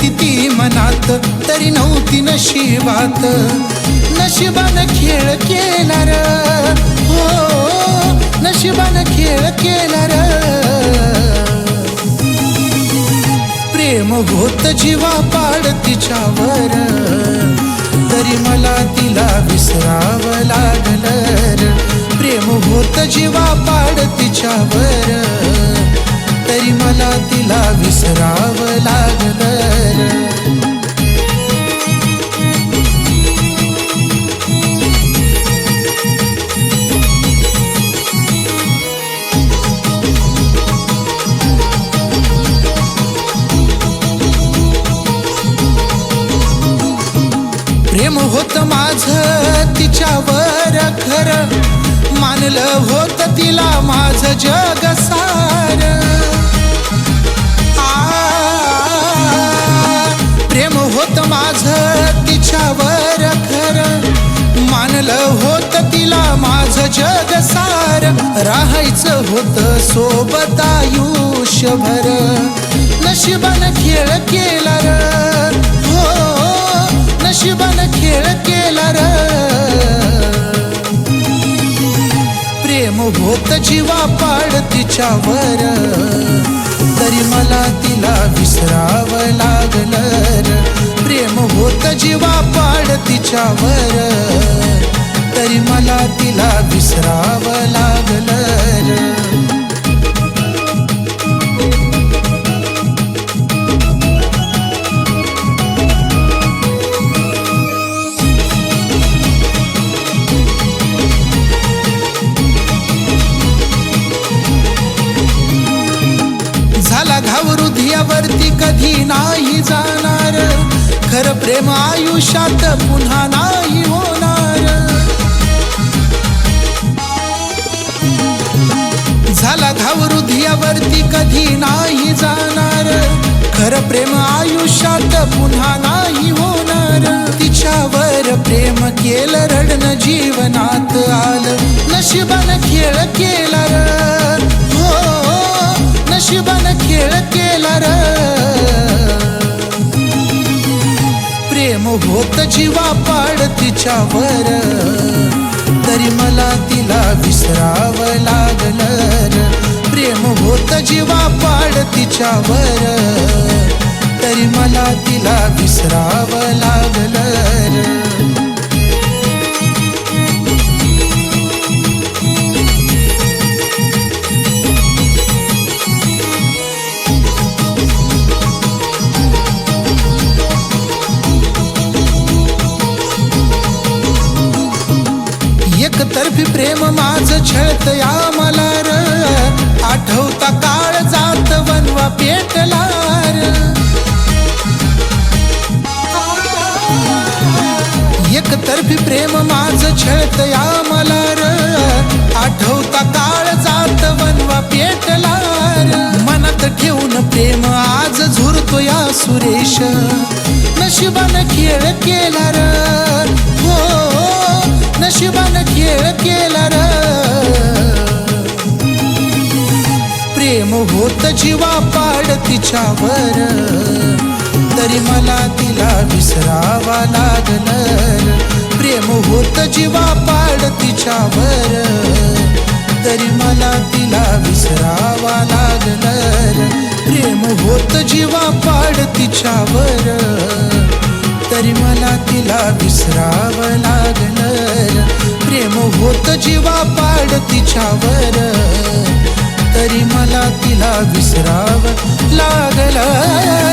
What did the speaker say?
ती ती मनात तरी नव्हती नशिबात. नशिबानं खेळ केला र हो नशिबानं खेळ केला र प्रेम होत जीवा पाड तिच्यावर. तरी मला तिला विसरावं लागलं प्रेम होत जीवा पाड तिच्यावर. तरी मला तिला विसरावं माझ तिच्यावर खर मानलं होत तिला माझ जग सार आ, प्रेम होत माझ तिच्यावर खर मानलं होत तिला माझ जग सार राहायचं होत सोबत आयुष्यभर. नशिबानं खेळ केला र. होत जीवा पाड तिच्यावर. तरी मला तिला विसरावं लागलं प्रेम होत जीवा पाड तिच्यावर. नाही जाणार. खरं प्रेम आयुष्यात पुन्हा नाही होणार. झाला घाव हृदयावरती कधी नाही जाणार. खरं प्रेम आयुष्यात पुन्हा नाही होणार. तिच्यावर प्रेम केलं रडणं जीवनात आलं. नशिबान खेळ केला र. हो. हो, हो. नशिबान खेळ केला र. प्रेम होत जीवा पाड तिच्यावर. तरी मला तिला विसरावं लागलं प्रेम होत जीवा पाड तिच्यावर. तरी मला तिला विसरावं लागलं प्रेम माझ छळत या मला र. आठवता काळ जात बनवा पेटला र. एकतर्फी प्रेम माझ छळत या मला र. आठवता काळ जात बनवा पेटला मनात ठेवून प्रेम आज झुरतो या सुरेश. नशिबान खेळ केला र. नशिबान खेळ केला र प्रेम होत जीवा पाड तिच्यावर. तरी मला तिला विसरावा लागल प्रेम होत जीवा पाड तिच्यावर. तरी मला तिला विसरावा लागल प्रेम होत जीवा पाड तिच्यावर. तरी मला तिला विसरावं लागल होत जीवा पाड तिच्यावर. तरी मला तिला विसराव लागला.